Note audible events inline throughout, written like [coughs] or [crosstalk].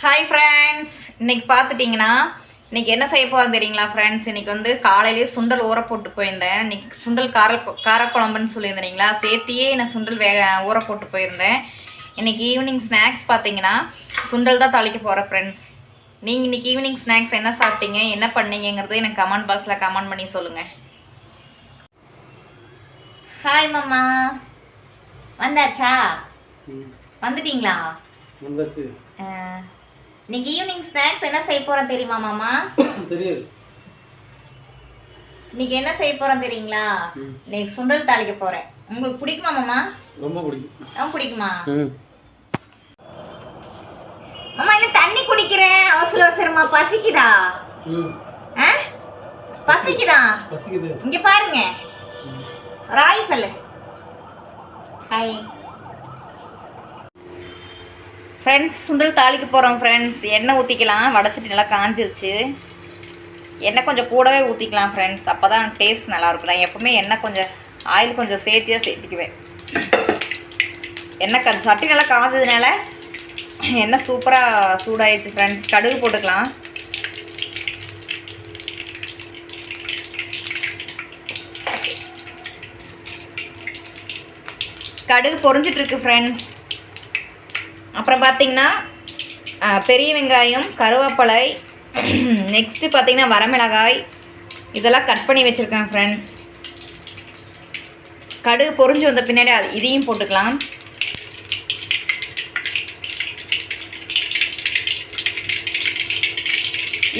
Hi friends இன்னைக்கு பார்த்துட்டிங்கன்னா இன்னைக்கு என்ன செய்ய போகிறோம் தெரியுங்களா ஃப்ரெண்ட்ஸ் இன்னைக்கு வந்து காலையிலேயே சுண்டல் ஊற போட்டு போயிருந்தேன். இன்னைக்கு சுண்டல் கார காரக்குழம்புன்னு சொல்லியிருந்தீங்களா சேர்த்தியே நான் சுண்டல் வே ஊற போட்டு போயிருந்தேன். இன்னைக்கு ஈவினிங் ஸ்நாக்ஸ் பார்த்தீங்கன்னா சுண்டல் தான் தாளிக்க போகிறேன் ஃப்ரெண்ட்ஸ் நீங்கள் இன்னைக்கு ஈவினிங் ஸ்நாக்ஸ் என்ன சாப்பிட்டீங்க என்ன பண்ணீங்கங்கிறது எனக்கு கமெண்ட் பாக்ஸில் கமெண்ட் பண்ணி சொல்லுங்கள் ஹாய் மாமா. வந்தாச்சா? வந்துட்டீங்களா? வந்தாச்சு. இன்னைக்கு ஈவினிங் ஸ்நாக்ஸ் என்ன செய்ய போறேன் தெரியுமா மாமா? [coughs] தெரியாது. இன்னைக்கு என்ன செய்ய போறேன் தெரியுங்களா. இன்னைக்கு சுண்டல் தாளிக்க போறேன். உங்களுக்கு பிடிக்குமா மாமா? ரொம்ப பிடிக்கும். ஆ பிடிக்குமா? மாமா இன்னும் தண்ணி குடிக்கிறேன்? அவசர அவசரமா பசிக்குதா? ம். ஆ? பசிக்குதா? பசிக்குது. இங்க பாருங்க. ராய் சொல்லு ஹாய் ஃப்ரெண்ட்ஸ் சுண்டல் தாளிக்க போகிறோம் ஃப்ரெண்ட்ஸ் எண்ணெய் ஊற்றிக்கலாம் வடச்சிட்டு நல்லா காஞ்சிருச்சு. எண்ணெய் கொஞ்சம் கூடவே ஊற்றிக்கலாம் ஃப்ரெண்ட்ஸ் அப்போ தான் டேஸ்ட் நல்லாயிருக்கும். நான் எப்போவுமே எண்ணெய் கொஞ்சம் ஆயில் கொஞ்சம் சேர்த்தியாக சேர்த்திக்குவேன். எண்ணெய் க சட்டி நல்லா காஞ்சதுனால எண்ணெய் சூப்பராக சூடாயிடுச்சு ஃப்ரெண்ட்ஸ் கடுகு போட்டுக்கலாம். கடுகு பொறிஞ்சிட்ருக்கு ஃப்ரெண்ட்ஸ் அப்புறம் பார்த்தீங்கன்னா பெரிய வெங்காயம் கருவேப்பிலை நெக்ஸ்ட்டு பார்த்தீங்கன்னா வரமிளகாய் இதெல்லாம் கட் பண்ணி வச்சுருக்கேன் ஃப்ரெண்ட்ஸ் கடுகு பொறிஞ்சு வந்த பின்னாடி அது இதையும் போட்டுக்கலாம்.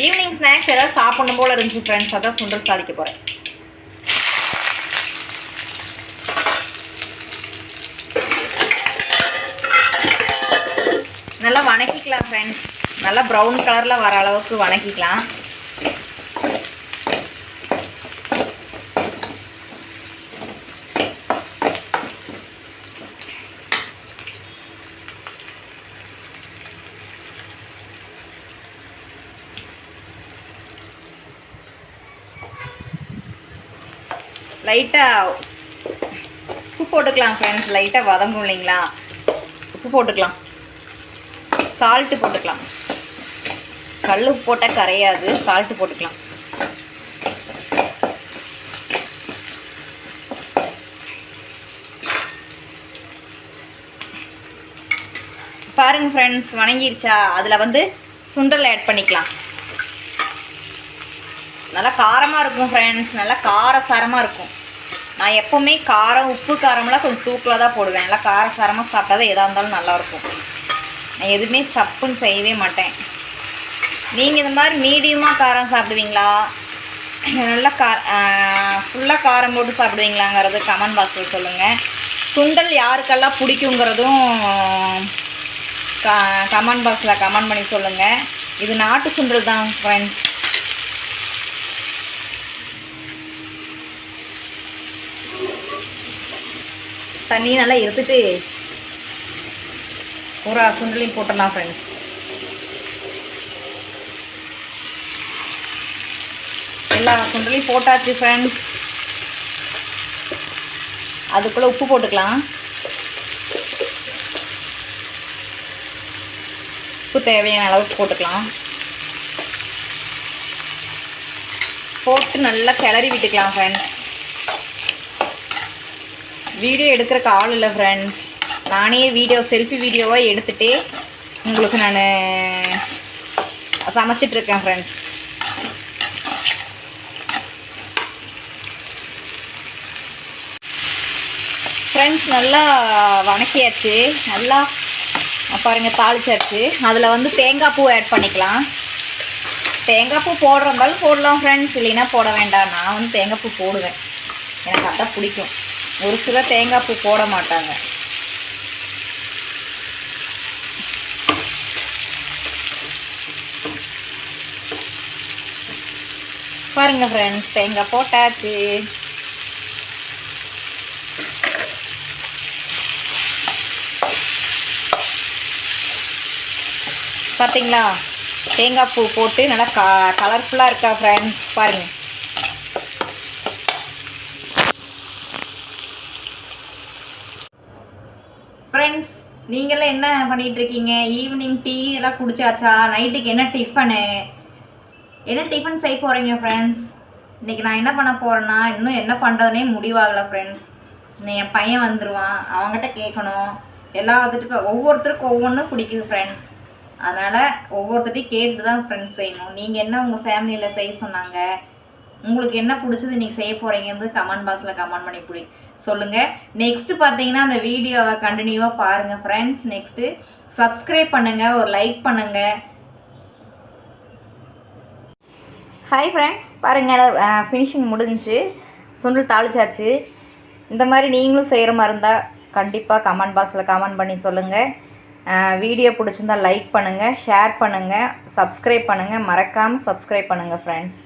ஈவினிங் ஸ்நாக்ஸ் ஏதாவது சாப்பிடணும் போல இருந்துச்சு ஃப்ரெண்ட்ஸ் அதான் சுண்டல் சாதிக்க போகிறேன் நல்லா வணக்கிக்கலாம் ஃப்ரெண்ட்ஸ் நல்லா ப்ரௌன் கலரில் வர அளவுக்கு வணக்கிக்கலாம். லைட்டாக உப்பு போட்டுக்கலாம் ஃப்ரெண்ட்ஸ் லைட்டாக வதங்கும் இல்லைங்களா? உப்பு போட்டுக்கலாம். சால்ட்டு போட்டுக்கலாம். கல் உப்பு போட்டால் கரையாது சால்ட்டு போட்டுக்கலாம். பாருங்க ஃப்ரெண்ட்ஸ் வணங்கிருச்சா? அதில் வந்து சுண்டல் ஆட் பண்ணிக்கலாம். நல்லா காரமாக இருக்கும் ஃப்ரெண்ட்ஸ் நல்லா காரசாரமாக இருக்கும். நான் எப்போவுமே காரம் உப்பு காரம்லாம் கொஞ்சம் தூக்கில் தான் போடுவேன். நல்லா காரசாரமாக சாப்பிட்டா தான் எதாக இருந்தாலும் நல்லாயிருக்கும் நான் எதுவுமே சப்புன்னு செய்யவே மாட்டேன். நீங்கள் இந்த மாதிரி மீடியமாக காரம் சாப்பிடுவீங்களா? நல்லா கா ஃபுல்லாக காரம் போட்டு சாப்பிடுவீங்களாங்கிறது கமெண்ட் பாக்ஸில் சொல்லுங்கள் சுண்டல் யாருக்கெல்லாம் பிடிக்குங்கிறதும் க கமெண்ட் பாக்ஸில் கமெண்ட் பண்ணி சொல்லுங்கள் இது நாட்டு சுண்டல் தான் ஃப்ரெண்ட்ஸ் தண்ணி நல்லா இருந்துட்டு ஒரு சுண்டலையும் போட்டுடலாம் ஃப்ரெண்ட்ஸ் எல்லா சுண்டலையும் போட்டாச்சு ஃப்ரெண்ட்ஸ் அதுக்குள்ளே உப்பு போட்டுக்கலாம். உப்பு தேவையான அளவுக்கு போட்டுக்கலாம். போட்டு நல்லா கிளறி விட்டுக்கலாம் ஃப்ரெண்ட்ஸ் வீடியோ எடுக்கிறக்கு ஆள் இல்லை ஃப்ரெண்ட்ஸ் நானே வீடியோ செல்ஃபி வீடியோவாக எடுத்துகிட்டே உங்களுக்கு நான் சமைச்சிட்ருக்கேன் ஃப்ரெண்ட்ஸ் ஃப்ரெண்ட்ஸ் நல்லா வணக்கியாச்சு. நல்லா பாருங்கள் தாளிச்சாச்சு. அதில் வந்து தேங்காய் பூ ஆட் பண்ணிக்கலாம். தேங்காய் பூ போடுறதாலும் போடலாம் ஃப்ரெண்ட்ஸ் இல்லைன்னா போட வேண்டாம். நான் வந்து தேங்காய் பூ போடுவேன். எனக்கு அதான் பிடிக்கும். ஒரு சிலர் தேங்காய் பூ போட மாட்டாங்க. பாருங்க ஃப்ரெண்ட்ஸ் தேங்காய் போட்டாச்சு. பார்த்தீங்களா தேங்காய் பூ போட்டு நல்லா க கலர்ஃபுல்லாக இருக்கா ஃப்ரெண்ட்ஸ் பாருங்கள் ஃப்ரெண்ட்ஸ் நீங்களாம் என்ன பண்ணிகிட்ருக்கீங்க ஈவினிங் டீ எல்லாம் குடிச்சாச்சா? நைட்டுக்கு என்ன டிஃபனு என்ன டிஃபன் செய்ய போகிறீங்க ஃப்ரெண்ட்ஸ் இன்னைக்கு நான் என்ன பண்ண போகிறேன்னா இன்னும் என்ன பண்ணுறதுனே முடிவாகலை ஃப்ரெண்ட்ஸ் என் பையன் வந்துடுவான் அவங்ககிட்ட கேட்கணும். எல்லாத்துக்கும் ஒவ்வொருத்தருக்கும் ஒவ்வொன்றும் பிடிக்குது ஃப்ரெண்ட்ஸ் அதனால் ஒவ்வொருத்தரையும் கேட்டு தான் ஃப்ரெண்ட்ஸ் செய்யணும். நீங்கள் என்ன உங்கள் ஃபேமிலியில் செய்ய சொன்னாங்க? உங்களுக்கு என்ன பிடிச்சது நீங்கள் செய்ய போகிறீங்கன்னு கமெண்ட் பாக்ஸில் கமெண்ட் பண்ணி பிடி. சொல்லுங்கள் நெக்ஸ்ட்டு பார்த்தீங்கன்னா அந்த வீடியோவை கண்டினியூவாக பாருங்கள் ஃப்ரெண்ட்ஸ் நெக்ஸ்ட்டு சப்ஸ்கிரைப் பண்ணுங்கள் ஒரு லைக் பண்ணுங்கள் ஹாய் ஃப்ரெண்ட்ஸ் பாருங்கள் ஃபினிஷிங் முடிஞ்சு சுண்டல் தாளிச்சாச்சு. இந்த மாதிரி நீங்களும் செய்கிற மாதிரி இருந்தால் கண்டிப்பாக கமெண்ட் பாக்ஸில் கமெண்ட் பண்ணி சொல்லுங்கள் வீடியோ பிடிச்சிருந்தா லைக் பண்ணுங்கள் ஷேர் பண்ணுங்கள் சப்ஸ்கிரைப் பண்ணுங்கள் மறக்காமல் சப்ஸ்கிரைப் பண்ணுங்கள் ஃப்ரெண்ட்ஸ்